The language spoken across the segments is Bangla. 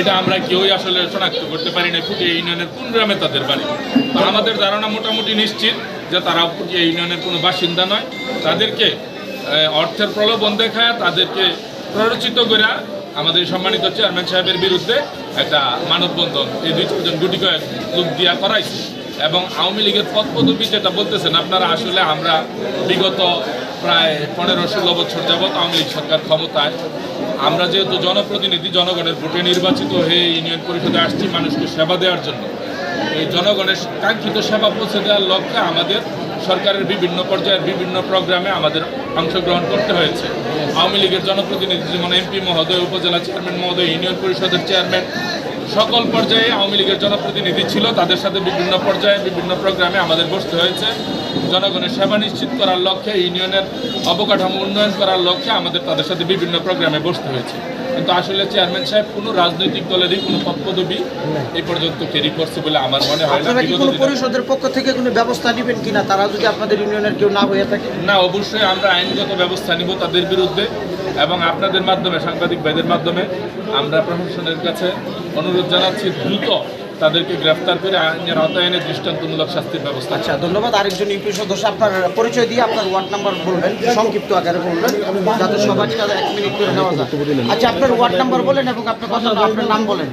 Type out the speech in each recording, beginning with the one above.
এটা আমরা কেউই আসলে শনাক্ত করতে পারি না ফুটিয়া ইউনিয়নের কোন গ্রামে তাদের বাড়ি। আমাদের ধারণা মোটামুটি নিশ্চিত যে তারা ফুটিয়া ইউনিয়নের কোনো বাসিন্দা নয়। তাদেরকে অর্থের প্রলোভন দেখায়, তাদেরকে প্ররোচিত করে আমাদের সম্মানিত চেয়ারম্যান সাহেবের বিরুদ্ধে একটা মানববন্ধন এই দুই চারজন গুটি কয়েক লোক দিয়া করাইছে। এবং আওয়ামী লীগের পদ পদবি যেটা বলতেছেন, আপনারা আসলে আমরা বিগত প্রায় পনেরো ষোলো বছর যাবৎ আওয়ামী লীগ সরকার ক্ষমতায় আমরা যেহেতু জনপ্রতিনিধি, জনগণের ভোটে নির্বাচিত হয়ে ইউনিয়ন পরিষদে আসছি মানুষকে সেবা দেওয়ার জন্য। এই জনগণের কাঙ্ক্ষিত সেবা পৌঁছে দেওয়ার লক্ষ্যে আমাদের সরকারের বিভিন্ন পর্যায়ের বিভিন্ন প্রোগ্রামে আমাদের অংশগ্রহণ করতে হয়েছে। আওয়ামী লীগের জনপ্রতিনিধি যেমন এমপি মহোদয়, উপজেলা চেয়ারম্যান মহোদয়, ইউনিয়ন পরিষদের চেয়ারম্যান সকল পর্যায়ে আওয়ামী লীগের জনপ্রতিনিধি ছিল তাদের সাথে বিভিন্ন পর্যায়ে বিভিন্ন প্রোগ্রামে আমাদের বসতে হয়েছে। জনগণের সেবা নিশ্চিত করার লক্ষ্যে ইউনিয়নের অবকাঠামো উন্নয়ন করার লক্ষ্যে আমাদের তাদের সাথে বিভিন্ন প্রোগ্রামে বসতে হয়েছে। কিন্তু আসলে চেয়ারম্যান সাহেব কোনো রাজনৈতিক দলেরই কোনো পদ পদবি এই পর্যন্ত ক্যারি করছে বলে আমার মনে হয় না। আপনারা কি কোনো পরিষদের পক্ষ থেকে কোনো ব্যবস্থা নেবেন কিনা? তারা যদি আপনাদের ইউনিয়নের কেউ না হয়ে থাকে? না অবশ্যই আমরা আইনগত ব্যবস্থা নিব তাদের বিরুদ্ধে এবং আপনাদের মাধ্যমে সাংবাদিক ভাইদের মাধ্যমে আমরা প্রশাসনের কাছে অনুরোধ জানাচ্ছি দ্রুত তাদেরকে গ্রেফতার করে আইনের আওতায় এনে দৃষ্টান্তমূলক শাস্তির ব্যবস্থা আচ্ছা ধন্যবাদ। আরেকজন ইউপি সদস্য আপনার পরিচয় দিয়ে আপনার ওয়ার্ড নাম্বার বলবেন সংক্ষিপ্ত আকারে বলবেন যাতে সবাই তারা এক মিনিট করে নেওয়া যায়। আচ্ছা আপনার ওয়ার্ড নাম্বার বলেন এবং আপনার কথা আপনার নাম বলেন।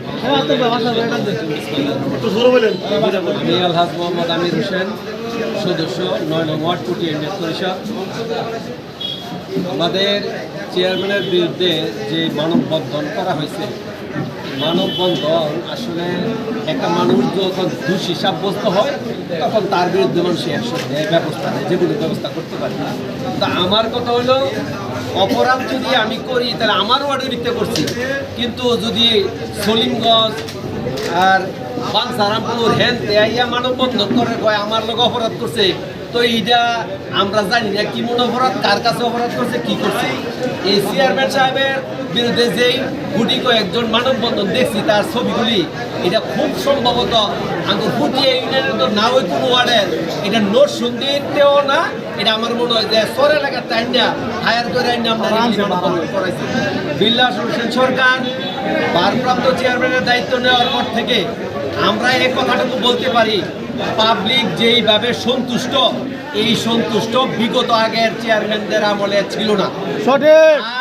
আমি আলহাজ মোহাম্মদ আমির হোসেন সদস্য নয় নং ওয়ার্ড পুটি ইউনিয়ন পরিষদ। আমাদের চেয়ারম্যানের বিরুদ্ধে যে মানববন্ধন করা হয়েছে মানববন্ধন আসলে একটা মানুষ যখন দোষী সাব্যস্ত হয়, তখন তার বিরুদ্ধে মানুষ অ্যাকশন নেয় ব্যবস্থা নেয় যেগুলো ব্যবস্থা করতে পারে। না তা আমার কথা হলো, অপরাধ যদি আমি করি, তাহলে আমার ওয়ার্ডের ভিত্তে করছি। কিন্তু যদি সলিমগঞ্জ আর তেয়াইয়া মানববন্ধন করে কয় আমার লোক অপরাধ করছে। তো এইটা আমরা জানি না কি মন অপরাধ কার কাছে অপরাধ করছে কি করছে। এই চেয়ারম্যান সাহেবের বিরুদ্ধে যেই গুটি কয়েকজন মানববন্ধন দেখছি তার ছবিগুলি এটা খুব সম্ভবত আঙ্গুর ফুটিয়ে ইউনিয়নের তো না ওই কোনো ওয়ার্ডের। এটা নোট সন্ধিতেও না এটা আমার মনে হয় যে সর এলাকার টাইমটা হায়ার করে আইন মানববন্ধন করাইছি। বিল্লাস হোসেন সরকার ভারপ্রাপ্ত চেয়ারম্যানের দায়িত্ব নেওয়ার পর থেকে আমরা এই কথাটুকু বলতে পারি পাবলিক যেইভাবে সন্তুষ্ট এই সন্তুষ্ট বিগত আগের চেয়ারম্যানদের আমলে ছিল না।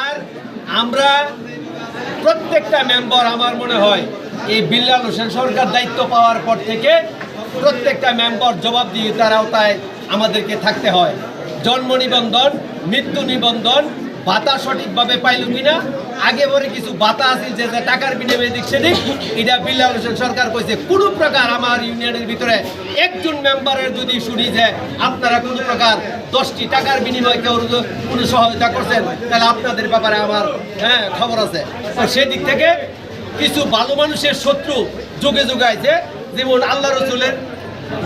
আর আমরা প্রত্যেকটা মেম্বার আমার মনে হয় এই বিল্লাল হোসেন সরকার দায়িত্ব পাওয়ার পর থেকে প্রত্যেকটা মেম্বার জবাব দিয়ে তার আওতায় আমাদেরকে থাকতে হয়। জন্ম নিবন্ধন মৃত্যু নিবন্ধন ভাতা সঠিকভাবে পাইল কিনা আগে পরে কিছু ভাতা আছিল যে টাকার বিনিময়ে দিক সেদিক, এটা বিল্লাল হোসেন সরকার কইছে। কোনো প্রকার আমার ইউনিয়নের ভিতরে একজন মেম্বারের যদি শুনি যে আপনারা কোনো প্রকার দশটি টাকার বিনিময়ে কেউ কোনো সহায়তা করছেন, তাহলে আপনাদের ব্যাপারে আমার হ্যাঁ খবর আছে। তো সেদিক থেকে কিছু ভালো মানুষের শত্রু যুগে যুগে আছে যেমন আল্লাহ রসুলের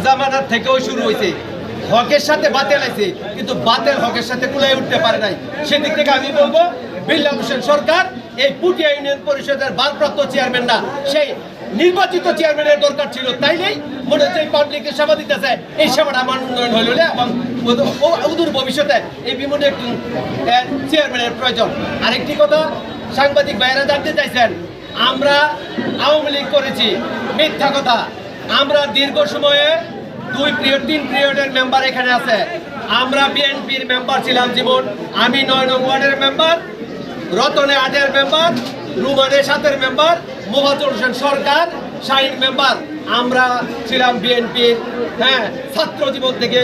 জামানার থেকেও শুরু হয়েছে হকের সাথে বাতেল আছে কিন্তু বাতেল হকের সাথে কুলাই উঠতে পারে নাই। সেদিক থেকে আমি বলব বিল্লাল হোসেন সরকার এই পুটিয়া ইউনিয়ন পরিষদের ভারপ্রাপ্ত চেয়ারম্যান না সেই নির্বাচিত চেয়ারম্যানের দরকার ছিল, তাইলেই মনে হচ্ছে এই পাবলিকের সেবা দিতেছে। এই সেবাটা আমার উন্নয়ন হইল এবং অদূ- অদূর ভবিষ্যতে এই বিমনে চেয়ারম্যানের প্রয়োজন। আরেকটি কথা, সাংবাদিক ভাইয়েরা জানতে চাইছেন, আমরা আওয়ামী লীগ করেছি, মিথ্যা কথা। আমরা দীর্ঘ সময়ে দুই পিরিয়ড তিন পিরিয়ডের মেম্বার এখানে আছে। আমরা বিএনপির মেম্বার ছিলাম জীবন, আমি নয় নং ওয়ার্ডের মেম্বার রতনে আটের মেম্বার রুমানে সাতের মেম্বার মোহাজুর হোসেন সরকার, শাহিন মেম্বার আমরা ছিলাম বিএনপির হ্যাঁ ছাত্র জীবন থেকে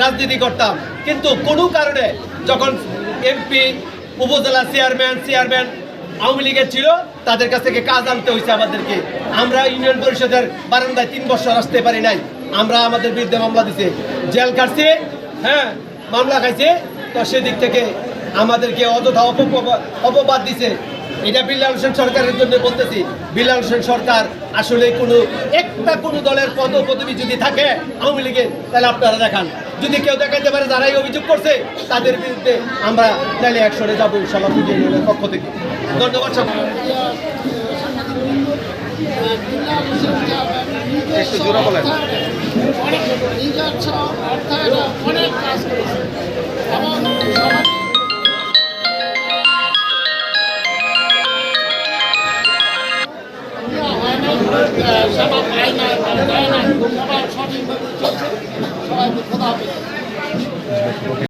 রাজনীতি করতাম। কিন্তু কোনো কারণে যখন এমপি উপজেলা চেয়ারম্যান চেয়ারম্যান আওয়ামী লীগের ছিল, তাদের কাছ থেকে কাজ আনতে হয়েছে আমাদেরকে। আমরা ইউনিয়ন পরিষদের বারান্দায় তিন বছর আসতে পারি নাই। আমরা আমাদের বিরুদ্ধে মামলা দিছে। জেল কাটছে হ্যাঁ মামলা খাইছে, তো সেদিক থেকে আমাদেরকে অযথা অপবাদ দিছে। এটা বিল্লাল হোসেন সরকারের জন্য বলতেছি। বিল্লাল হোসেন সরকার আসলে কোনো একটা কোনো দলের পদ পদবি যদি থাকে আওয়ামী লীগের তাহলে আপনারা দেখান। যদি কেউ দেখাইতে পারে যারাই অভিযোগ করছে তাদের বিরুদ্ধে আমরা তাহলে একশনে যাব ইনশাল্লাহ পক্ষ থেকে। ধন্যবাদ সব একটু জোরে বলেন। অনেক নিজস্ব অর্থায়নে অনেক কাজ করেছে। সেবা পায় না দেয় না সঠিকভাবে চলছে সবাইকে খোদা